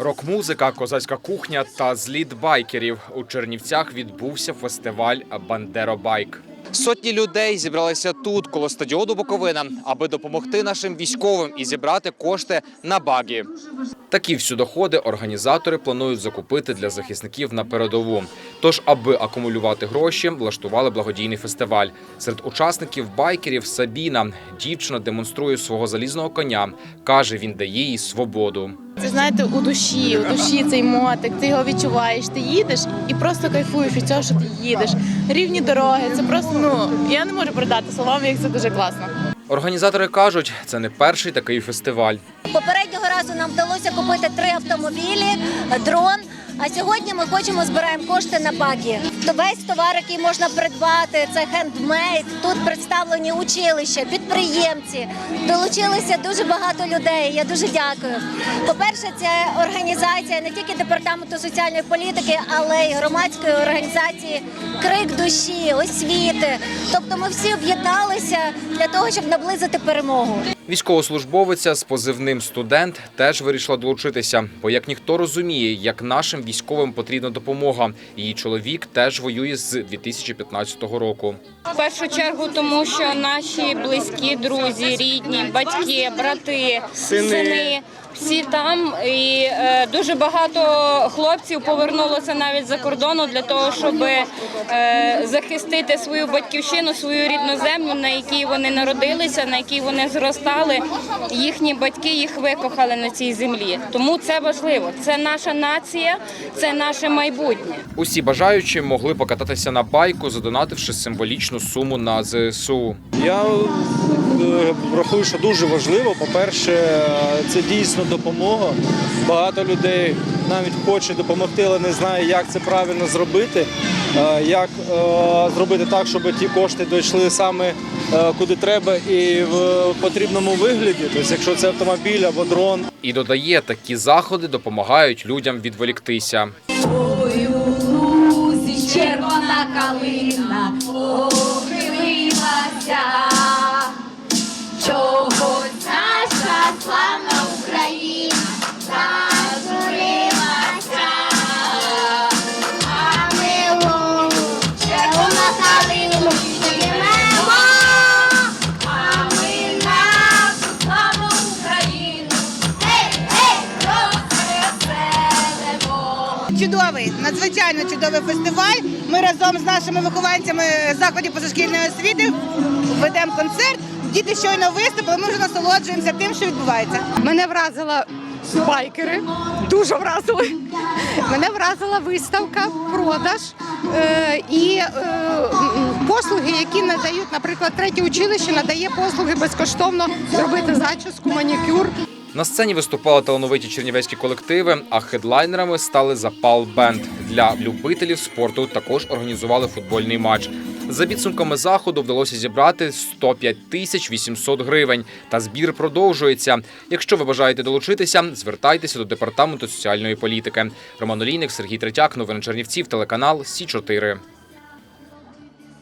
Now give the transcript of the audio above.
Рок-музика, козацька кухня та зліт байкерів. У Чернівцях відбувся фестиваль Бандеробайк. Сотні людей зібралися тут, коло стадіону Буковина, аби допомогти нашим військовим і зібрати кошти на багі. Такі всюдоходи організатори планують закупити для захисників на передову. Тож, аби акумулювати гроші, влаштували благодійний фестиваль. Серед учасників байкерів Сабіна. Дівчина демонструє свого залізного коня. каже, він дає їй свободу. Це знаєте, у душі, у душі цей мотик, ти його відчуваєш, ти їдеш і просто кайфуєш від цього, що ти їдеш. Рівні дороги, це просто ну я не можу передати словами, як це дуже класно. Організатори кажуть, це не перший такий фестиваль. Попереднього разу нам вдалося купити три автомобілі, дрон. А сьогодні ми хочемо збираємо кошти на багі. То весь товар, який можна придбати, це хендмейд. Тут представлені училища, підприємці. Долучилися дуже багато людей. Я дуже дякую. По-перше, це організація не тільки департаменту соціальної політики, але й громадської організації Крик душі, освіти. Тобто, ми всі об'єдналися для того, щоб наблизити перемогу. Військовослужбовиця з позивним студент теж вирішила долучитися, бо як ніхто розуміє, як нашим військовим потрібна допомога. Її чоловік теж воює з 2015 року. В першу чергу, тому що наші близькі друзі, рідні, батьки, брати, сини. Всі там і е, дуже багато хлопців повернулося навіть за кордону для того, щоб е, захистити свою батьківщину, свою рідну землю, на якій вони народилися, на якій вони зростали. Їхні батьки їх викохали на цій землі. Тому це важливо. Це наша нація, це наше майбутнє. Усі бажаючі могли покататися на байку, задонативши символічну суму на ЗСУ. Я е, рахую, що дуже важливо. По-перше, е, це дійсно допомога. Багато людей навіть хоче допомогти, але не знає, як це правильно зробити. Е, Як е, зробити так, щоб ті кошти дійшли саме е, куди треба і в потрібному вигляді. Тобто, якщо це автомобіль або дрон, І додає, такі заходи допомагають людям відволіктися. Ой, у червона калина Чудовий, надзвичайно чудовий фестиваль. Ми разом з нашими вихованцями закладів позашкільної освіти ведемо концерт. Діти щойно виступили. Ми вже насолоджуємося тим, що відбувається. Мене вразила байкери, дуже вразили. Мене вразила виставка, продаж е, і е, послуги, які надають, наприклад, третє училище надає послуги безкоштовно зробити зачіску, манікюр. На сцені виступали талановиті чернівецькі колективи, а хедлайнерами стали Запал Бенд. Для любителів спорту також організували футбольний матч. За підсумками заходу вдалося зібрати 105 тисяч 800 гривень. Та збір продовжується. Якщо ви бажаєте долучитися, звертайтеся до департаменту соціальної політики. Роман Олійник, Сергій Третяк, новини Чернівців, телеканал Сі 4